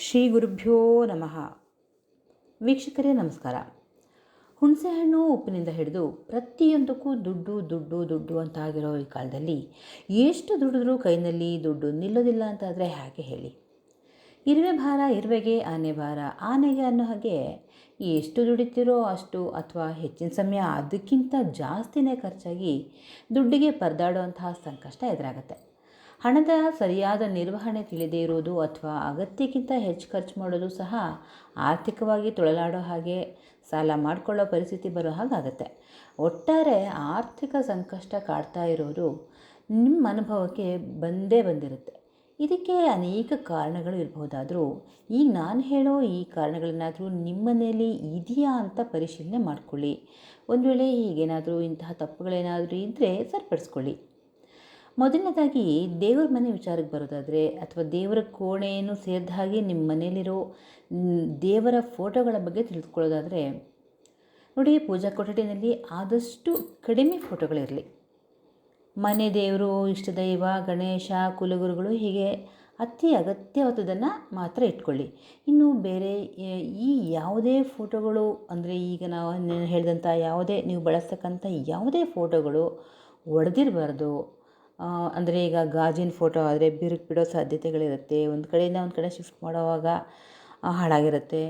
ಶ್ರೀ ಗುರುಭ್ಯೋ ನಮಃ. ವೀಕ್ಷಕರೇ, ನಮಸ್ಕಾರ. ಹುಣಸೆಹಣ್ಣು ಉಪ್ಪಿನಿಂದ ಹಿಡಿದು ಪ್ರತಿಯೊಂದಕ್ಕೂ ದುಡ್ಡು ದುಡ್ಡು ದುಡ್ಡು ಅಂತ ಆಗಿರೋ ಈ ಕಾಲದಲ್ಲಿ ಎಷ್ಟು ದುಡಿದ್ರೂ ಕೈನಲ್ಲಿ ದುಡ್ಡು ನಿಲ್ಲೋದಿಲ್ಲ ಅಂತಾದರೆ ಹಾಗೆ ಹೇಳಿ? ಇರುವೆ ಭಾರ, ಇರುವೆಗೆ ಆನೆ ಭಾರ, ಆನೆಗೆ ಅನ್ನೋ ಹಾಗೆ ಎಷ್ಟು ದುಡಿತೀರೋ ಅಷ್ಟು ಅಥವಾ ಹೆಚ್ಚಿನ ಸಮಯ ಅದಕ್ಕಿಂತ ಜಾಸ್ತಿನೇ ಖರ್ಚಾಗಿ ದುಡ್ಡಿಗೆ ಪರದಾಡುವಂತಹ ಸಂಕಷ್ಟ ಎದುರಾಗುತ್ತೆ. ಹಣದ ಸರಿಯಾದ ನಿರ್ವಹಣೆ ತಿಳಿದೇ ಇರೋದು ಅಥವಾ ಅಗತ್ಯಕ್ಕಿಂತ ಹೆಚ್ಚು ಖರ್ಚು ಮಾಡೋದು ಸಹ ಆರ್ಥಿಕವಾಗಿ ತೊಳಲಾಡೋ ಹಾಗೆ ಸಾಲ ಮಾಡಿಕೊಳ್ಳೋ ಪರಿಸ್ಥಿತಿ ಬರೋ ಹಾಗಾಗತ್ತೆ. ಒಟ್ಟಾರೆ ಆರ್ಥಿಕ ಸಂಕಷ್ಟ ಕಾಡ್ತಾ ಇರೋರು ನಿಮ್ಮ ಅನುಭವಕ್ಕೆ ಬಂದೇ ಬಂದಿರುತ್ತೆ. ಇದಕ್ಕೆ ಅನೇಕ ಕಾರಣಗಳು ಇರಬಹುದಾದರೂ ಈಗ ನಾನು ಹೇಳೋ ಈ ಕಾರಣಗಳನ್ನಾದರೂ ನಿಮ್ಮ ಮನೆಯಲ್ಲಿ ಇದೆಯಾ ಅಂತ ಪರಿಶೀಲನೆ ಮಾಡಿಕೊಳ್ಳಿ. ಒಂದು ವೇಳೆ ಹೀಗೇನಾದರೂ ಇಂತಹ ತಪ್ಪುಗಳೇನಾದರೂ ಇದ್ದರೆ ಸರಿಪಡಿಸ್ಕೊಳ್ಳಿ. ಮೊದಲನೇದಾಗಿ ದೇವರ ಮನೆ ವಿಚಾರಕ್ಕೆ ಬರೋದಾದರೆ ಅಥವಾ ದೇವರ ಕೋಣೆಯನ್ನು ಸೇರಿದ ಹಾಗೆ ನಿಮ್ಮ ಮನೆಯಲ್ಲಿರೋ ದೇವರ ಫೋಟೋಗಳ ಬಗ್ಗೆ ತಿಳಿದುಕೊಳ್ಳೋದಾದರೆ, ನೋಡಿ ಪೂಜಾ ಕೊಠಡಿನಲ್ಲಿ ಆದಷ್ಟು ಕಡಿಮೆ ಫೋಟೋಗಳಿರಲಿ. ಮನೆ ದೇವರು ಇಷ್ಟ ದೈವ ಗಣೇಶ, ಕುಲಗುರುಗಳು ಹೀಗೆ ಅತಿ ಅಗತ್ಯವಾದದನ್ನು ಮಾತ್ರ ಇಟ್ಕೊಳ್ಳಿ. ಇನ್ನು ಬೇರೆ ಈ ಯಾವುದೇ ಫೋಟೋಗಳು, ಅಂದರೆ ಈಗ ನಾವು ಹೇಳಿದಂಥ ಯಾವುದೇ, ನೀವು ಬಳಸ್ತಕ್ಕಂಥ ಯಾವುದೇ ಫೋಟೋಗಳು ಒಡೆದಿರಬಾರ್ದು. ಅಂದರೆ ಈಗ ಗಾಜಿನ ಫೋಟೋ ಆದರೆ ಬಿರುಕು ಬಿಡೋ ಸಾಧ್ಯತೆಗಳಿರುತ್ತೆ. ಒಂದು ಕಡೆಯಿಂದ ಒಂದು ಕಡೆ ಶಿಫ್ಟ್ ಮಾಡೋವಾಗ ಹಾಳಾಗಿರುತ್ತೆ.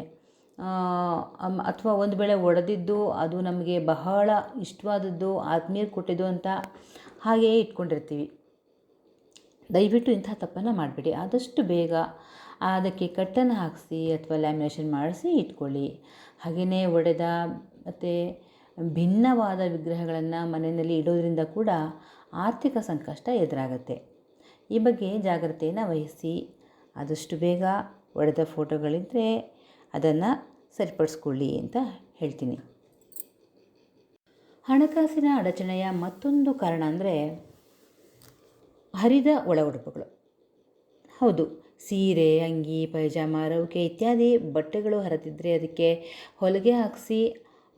ಅಥವಾ ಒಂದು ವೇಳೆ ಒಡೆದಿದ್ದು ಅದು ನಮಗೆ ಬಹಳ ಇಷ್ಟವಾದದ್ದು ಆತ್ಮೀಯರು ಕೊಟ್ಟಿದ್ದು ಅಂತ ಹಾಗೆಯೇ ಇಟ್ಕೊಂಡಿರ್ತೀವಿ. ದಯವಿಟ್ಟು ಇಂಥ ತಪ್ಪನ್ನು ಮಾಡಬೇಡಿ. ಆದಷ್ಟು ಬೇಗ ಅದಕ್ಕೆ ಕಟ್ಟನ್ನು ಹಾಕಿಸಿ ಅಥವಾ ಲ್ಯಾಮಿನೇಷನ್ ಮಾಡಿಸಿ ಇಟ್ಕೊಳ್ಳಿ. ಹಾಗೆಯೇ ಒಡೆದ ಮತ್ತು ಭಿನ್ನವಾದ ವಿಗ್ರಹಗಳನ್ನು ಮನೆಯಲ್ಲಿ ಇಡೋದ್ರಿಂದ ಕೂಡ ಆರ್ಥಿಕ ಸಂಕಷ್ಟ ಎದುರಾಗುತ್ತೆ. ಈ ಬಗ್ಗೆ ಜಾಗ್ರತೆಯನ್ನು ವಹಿಸಿ, ಆದಷ್ಟು ಬೇಗ ಒಡೆದ ಫೋಟೋಗಳಿದ್ದರೆ ಅದನ್ನು ಸರಿಪಡಿಸ್ಕೊಳ್ಳಿ ಅಂತ ಹೇಳ್ತೀನಿ. ಹಣಕಾಸಿನ ಅಡಚಣೆಯ ಮತ್ತೊಂದು ಕಾರಣ ಅಂದರೆ ಹರಿದ ಒಳ ಉಡುಪುಗಳು ಹೌದು, ಸೀರೆ, ಅಂಗಿ, ಪೈಜಾಮ ರವಿಕೆ ಇತ್ಯಾದಿ ಬಟ್ಟೆಗಳು ಹರಿದಿದ್ದರೆ ಅದಕ್ಕೆ ಹೊಲಿಗೆ ಹಾಕಿಸಿ,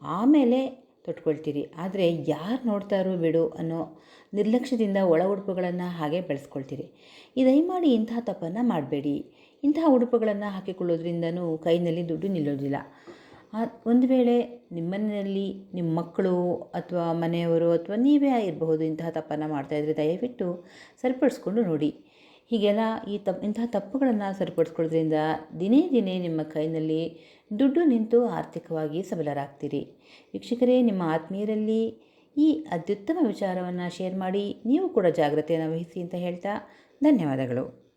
ಆಮೇಲೆ ತೊಟ್ಕೊಳ್ತೀರಿ. ಆದರೆ ಯಾರು ನೋಡ್ತಾರೋ ಬಿಡು ಅನ್ನೋ ನಿರ್ಲಕ್ಷ್ಯದಿಂದ ಒಳ ಉಡುಪುಗಳನ್ನು ಹಾಗೆ ಬೆಳೆಸ್ಕೊಳ್ತೀರಿ. ಈ ದಯಮಾಡಿ ಇಂತಹ ತಪ್ಪನ್ನು ಮಾಡಬೇಡಿ. ಇಂತಹ ಉಡುಪುಗಳನ್ನು ಹಾಕಿಕೊಳ್ಳೋದ್ರಿಂದನೂ ಕೈನಲ್ಲಿ ದುಡ್ಡು ನಿಲ್ಲೋದಿಲ್ಲ. ಒಂದು ವೇಳೆ ನಿಮ್ಮನೆಯಲ್ಲಿ ನಿಮ್ಮ ಮಕ್ಕಳು ಅಥವಾ ಮನೆಯವರು ಅಥವಾ ನೀವೇ ಇರಬಹುದು ಇಂತಹ ತಪ್ಪನ್ನು ಮಾಡ್ತಾಯಿದ್ರೆ ದಯವಿಟ್ಟು ಸರಿಪಡಿಸ್ಕೊಂಡು ನೋಡಿ. ಹೀಗೆಲ್ಲ ಈ ತಪ್ಪು ಇಂತಹ ತಪ್ಪುಗಳನ್ನು ಸರಿಪಡಿಸ್ಕೊಳ್ಳೋದ್ರಿಂದ ದಿನೇ ದಿನೇ ನಿಮ್ಮ ಕೈನಲ್ಲಿ ದುಡ್ಡು ನಿಂತು ಆರ್ಥಿಕವಾಗಿ ಸಬಲರಾಗ್ತೀರಿ. ವೀಕ್ಷಕರೇ, ನಿಮ್ಮ ಆತ್ಮೀಯರಲ್ಲಿ ಈ ಅತ್ಯುತ್ತಮ ವಿಚಾರವನ್ನು ಶೇರ್ ಮಾಡಿ ನೀವು ಕೂಡ ಜಾಗ್ರತೆಯನ್ನು ವಹಿಸಿ ಅಂತ ಹೇಳ್ತಾ ಧನ್ಯವಾದಗಳು.